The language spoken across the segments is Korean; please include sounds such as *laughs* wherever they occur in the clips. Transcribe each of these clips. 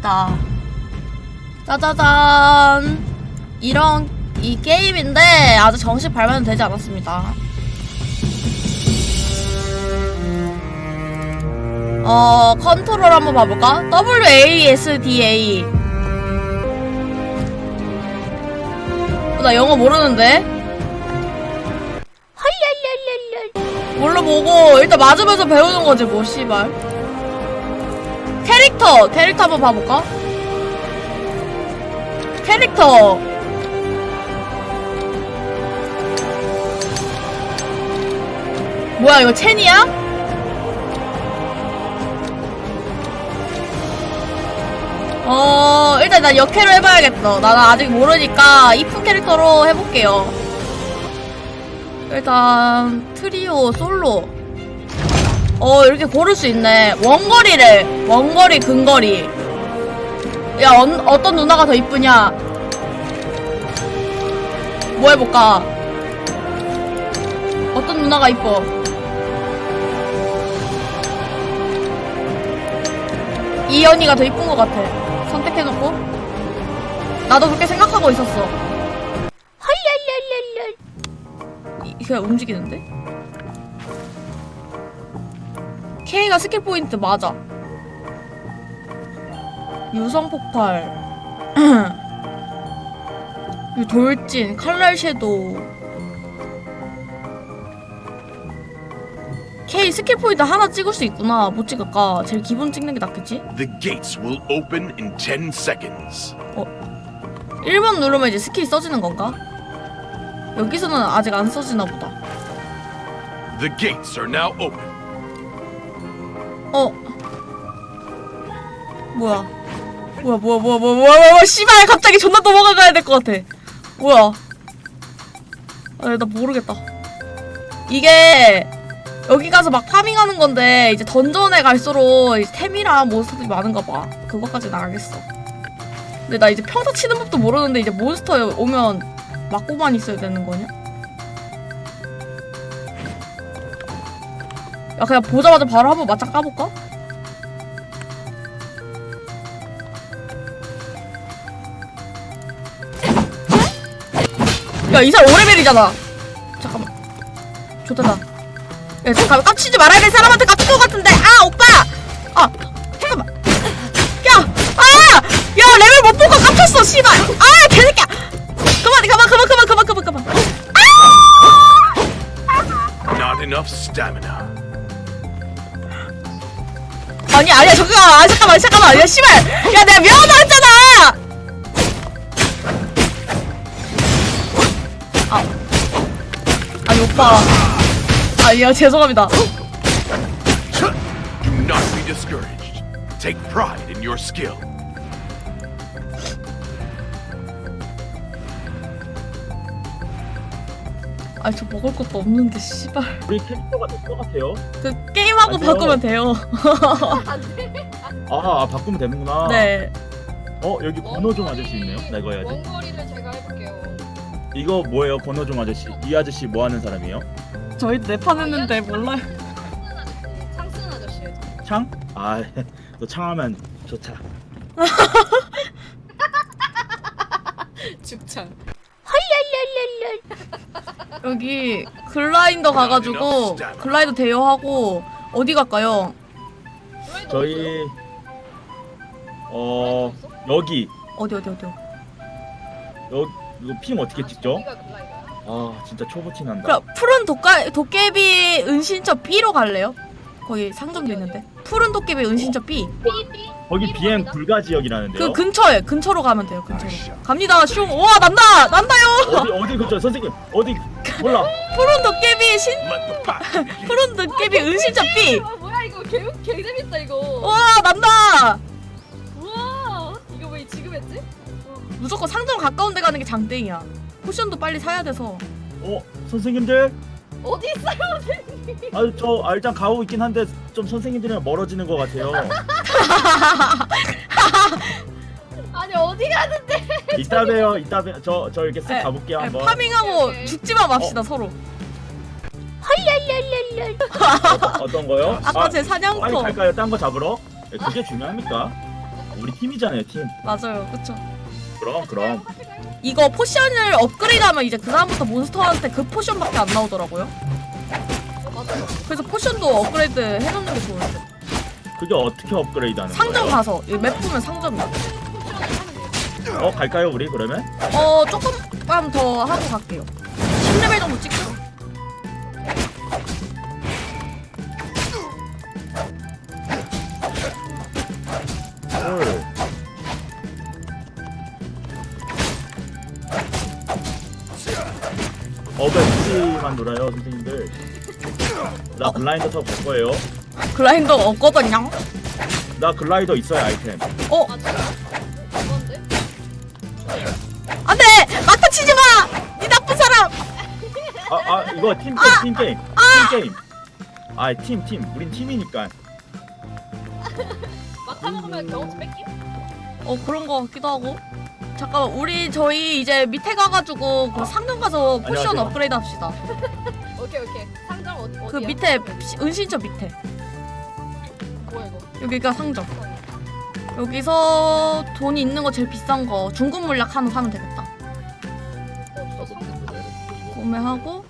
됐다. 짜자잔. 이런 이 게임인데 아직 정식 발매는 되지 않았습니다. 어 컨트롤 한번 봐볼까? WASDA. 어, 나 영어 모르는데. 뭘로 보고 일단 맞으면서 배우는 거지 뭐 씨발. 캐릭터 캐릭터 한번 봐볼까? 캐릭터 뭐야 이거 첸이야? 어 일단 난 역캐로 해봐야겠어 나는 아직 모르니까 이쁜 캐릭터로 해볼게요 일단 트리오 솔로 어 이렇게 고를 수 있네. 원거리래. 원거리 근거리. 야 어, 어떤 누나가 더 이쁘냐? 뭐 해볼까? 어떤 누나가 이뻐? 이연이가 더 이쁜 것 같아. 선택해놓고. 나도 그렇게 생각하고 있었어. 이- 이게 움직이는데? K가 스킬 포인트 맞아. 유성 폭발. *clears throat* 이 돌진, 칼날 섀도우. K 스킬 포인트 하나 찍을 수 있구나. 못 찍을까? 제일 기본 찍는 게 낫겠지? The gates will open in 10 seconds. 1번 누르면 이제 스킬이 써지는 건가? 여기서는 아직 안 써지나 보다. The gates are now open. 어. 뭐야? 뭐야, 뭐야, 뭐야, 뭐야, 뭐야, 뭐야, 씨발, 갑자기 존나 넘어가야 될 것 같아. 뭐야? 아, 나 모르겠다. 이게, 여기 가서 막 파밍하는 건데, 이제 던전에 갈수록 이제 템이랑 몬스터들이 많은가 봐. 그것까지는 알겠어. 근데 나 이제 평타 치는 법도 모르는데, 이제 몬스터 오면 맞고만 있어야 되는 거냐? 야, 그냥 보자마자 바로 한번 맞짱 까볼까? 야, 이 사람 5레벨이잖아. 잠깐만. 좋다. 야, 잠깐만. 깝치지 말아야 될 사람한테 깝친 것 같은데. 아, 오빠! 아니, 아니야, 잠깐만. 아, 잠깐만, 잠깐만. 야, 씨발! 야, 내가 미안하다 했잖아! 아. 아니, 오빠. 아니야, 죄송합니다. Do not be discouraged. Take pride in your skill. 아니, 저 먹을 것도 없는데, 씨발. 우리 캐릭터가 될 것 같아요. 그, 게임하고 맞아요. 바꾸면 돼요. 아, 아 바꾸면 되는구나. 네. 어 여기 권호종 아저씨 있네요. 나 이거 해야지. 원거리를 제가 해볼게요. 이거 뭐예요, 권호종 아저씨? 이 아저씨 뭐 하는 사람이에요? 저희도 네판 했는데 몰라요. 창슨 아저씨. 창슨 아저씨. 창? 아, *laughs* 너 창하면 좋다. *laughs* 죽창. *laughs* 여기 글라인더 가가지고 글라이더 대여하고 어디 갈까요? 저희 어 여기 어디 어디 어디? 여기 이거 핑 어떻게 찍죠? 아 진짜 초보티 난다. 그럼 푸른 도까 도깨비 은신처 B로 갈래요? 거기 상점도 있는데 푸른 도깨비 은신처 B. 거기 비행 불가 지역이라는데요. 그 근처에 근처로 가면 돼요 근처로 갑니다 슝 우와 난다 난다요 어디 어디 그죠 선생님 어디 몰라. *laughs* 푸른 도깨비 신 the pack begin. 푸른 도깨비 은신처 B 아 뭐야 이거 개, 개 재밌다 이거. 우와 난다 우와. 이거 왜 지금 했지? 무조건 상점 가까운 데 가는 게 장땡이야 포션도 빨리 사야 돼서 어 선생님들 어디 있어요? 아저 아, 일단 가고 있긴 한데 좀 선생님들이랑 멀어지는 것 같아요. *laughs* 아니 어디 가는데? 이따 봬요. 이따 봬요. 저저 이렇게 쓱 네, 가볼게요 네, 한번. 파밍하고 오케이. 죽지만 맙시다 서로 어떤 거요? *laughs* 아까 제 빨리 사냥터 갈까요? 딴 거 잡으러? 네, 그게 중요합니까? 우리 팀이잖아요 팀. 맞아요 그쵸 그럼 그럼. 이거 포션을 업그레이드하면 이제 그 다음부터 몬스터한테 그 포션밖에 안 나오더라고요 어, 맞아요. 그래서 포션도 업그레이드 해놓는 게 좋을 듯 그게 어떻게 업그레이드하는 상점 거예요? 가서 이맵 보면 상점이야. 어 갈까요 우리 그러면? 어 조금만 더 하고 갈게요 10레벨 정도 찍고 어벤지만 놀아요 선생님들. 나 글라이더 타고 갈 거예요. 글라인더 없거든요 나 글라이더 있어요 아이템. 어 아, 진짜? 이건데? 안 돼 막타 치지 마 이 나쁜 사람 아, 아 이거 팀 게임, 팀 게임, 팀 게임. 아, 팀, 팀. 우린 팀이니까. *laughs* 막타 먹으면 경험치 뺏김? 어 그런 거 같기도 하고 잠깐만 우리 저희 이제 밑에 가가지고 그 상점 가서 포션 안녕하세요. 업그레이드 합시다 *laughs* 오케이 오케이. 상점 어디 어디야? 그 밑에 시- 은신처 밑에 뭐야 이거? 여기가 상점 여기서 돈이 있는 거 제일 비싼 거 중급 물약 하나 사면 되겠다 어, 상급 구매하고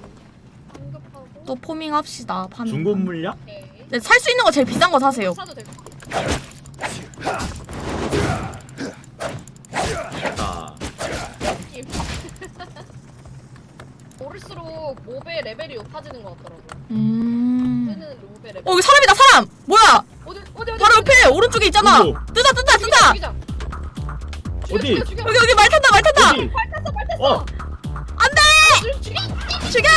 상급하고. 또 포밍 합시다 파밍 중급 물량? 오케이. 네, 살 수 있는 거 제일 비싼 거 사세요 사도 될것 같아. 아, 느낌. 오를수록 몹의 레벨이 높아지는 것 같더라고. 음... 뜨는 몹의 레벨. 어 여기 사람이다 사람! 뭐야! 어디 어디 어디? 바로 옆에 오른쪽에 있잖아 어디요? 뜬다 뜬다 뜬다! 죽이자. 어디? 죽여, 죽여, 여기 여기 말 탄다 말 탄다! 발 탔어 발 탔어. 어, 안돼! 죽여. 죽여!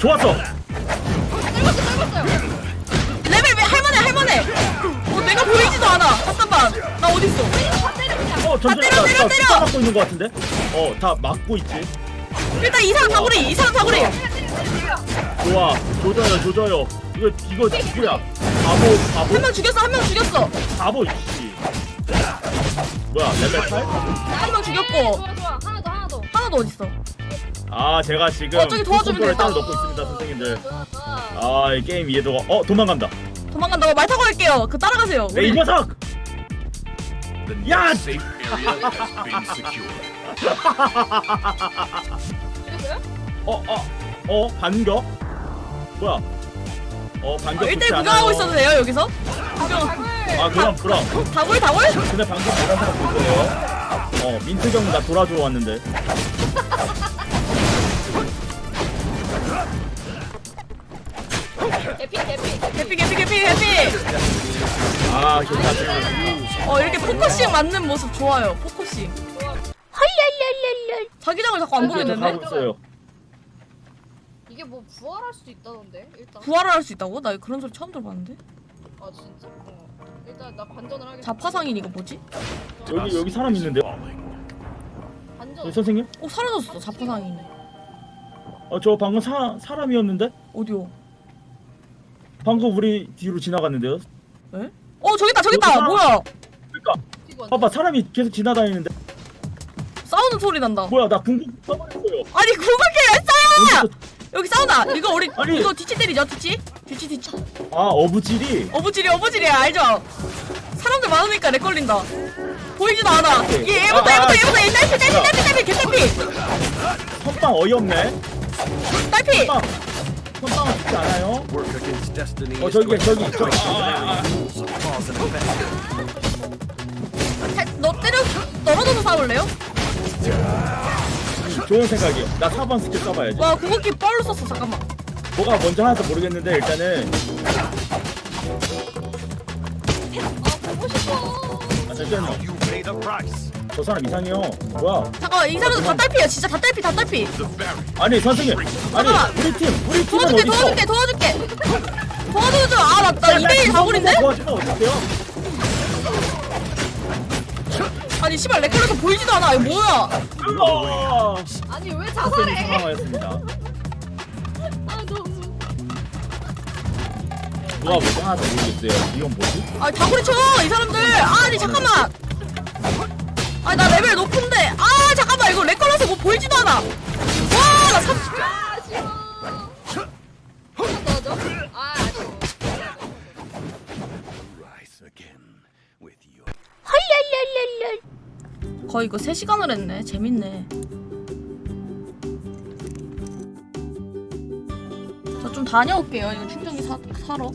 좋았어. 떨궜어 떨궜어요. 레벨 왜 할만해 할만해 어 내가 보이지도 않아 잠깐만 나 어딨어 다 때려 그냥. 어, 잠시만. 때려, 나, 때려, 나 때려! 숫자 맞고 있는 것 같은데? 어, 다 막고 있지. 일단 이 사람 다구리 이 사람 다구리 때려 때려 때려. 좋아. 조져요, 조져요. 이거, 이거 누구야? 바보, 바보, 한 명 죽였어 한 명 죽였어 바보, 이씨. 뭐야, 레벨 8? 한 명 죽였고 좋아 좋아 하나 더 하나 더. 하나 더 어딨어 아, 제가 지금 어, 저기 도와주면 를. 따로 넣고 있습니다, 선생님들. 좋아 좋아. 아, 이 게임 이해도가. 어, 도망간다. 도망간다고 말 타고 갈게요 그 따라가세요 야, 이 우리 녀석! The Yeah. new safe area has been secured. *laughs* 죽였어요? 어, 어, 어, 반격? 뭐야? 어, 반격 아, 좋지 1대1 않아요. 구경하고 있어도 돼요 여기서? 구경. 아, 그럼, 그럼. 다굴 다굴? 근데 방금 사람 볼 거예요. 어, 민트경 나 돌아줘 왔는데. 개피 개피 개피. 개피 개피 개피 아, 좋다, 좋다. 어 이렇게 포커싱 맞는 모습 좋아요 포커싱 좋아. 자기장을 자꾸 안저 보겠는데? 가고 있어요. 이게 뭐 부활할 수도 있다던데 일단. 부활을 할 수 있다고? 나 그런 소리 처음 들어봤는데? 아 진짜? 어. 일단 나 관전을 하겠어. 자파상인 이거 뭐지? 여기, 여기 사람 있는데요? 관전. 어, 선생님? 어 사라졌어 자파상이네 어, 저 방금 사, 사람이었는데? 어디요? 방금 우리 뒤로 지나갔는데요? 에? 어 저기 있다 저기 있다 뭐야 그니까, 이거 봐봐, 사람이 계속 지나다니는데. 싸우는 소리 난다 뭐야, 나 궁극 써버렸어요. 아니 구글게 했어요 언제 여기 싸운다 이거 우리 아니. 이거 뒤치 때리죠 뒤치? 뒤치 뒤치 또- 아, 어부질이. 어부질이 어부질이야 알죠? 사람들 많으니까 렉 걸린다 보이지도 않아. 얘 얘부터 아, 얘부터 아, 얘부터 얘 딸피 딸피. 딸피 딸피 개딸피 선빵 어이없네. 딸피 선빵. 선빵은 쉽지 않아요. Work against destiny. 어, is 저기, 저기, 저기. 아, 아, 아. cause and effect. 자, 너 때려 떨어져서 싸울래요? 좋은 생각이에요. 나 4번 스킬 써봐야지. 와 구글기 뻘로 썼어 잠깐만 뭐가 먼저 하나도 모르겠는데 일단은 아 보고 싶어. 아, 잠시만요. You pay the price. 저 사람 이상해요. 뭐야? 잠깐만 이 사람들 다 딸피야 진짜 다 딸피 다 딸피 The very 아니 선생님. 아니 잠깐만. 우리 팀 우리 팀은 도와줄게 어디 있어? 도와줄게 도와줄게 도와줘줘 아나 나 2대1 다굴인데? 도와주면 어떡해요? 아니 시발 레클레서 보이지도 않아 이거 뭐야 으아 아니 왜 자살해 *laughs* 아 너무 누가 뭐하나도 모르겠어요. 이건 뭐지? 아 다구리 쳐 이 사람들. 아니 잠깐만. 아나 레벨 높은데. 아 잠깐만 이거 레클레서 뭐 보이지도 않아. 와나 30. 거의 이거 3시간을 했네. 재밌네. 저 좀 다녀올게요. 이거 충전기 사, 사러.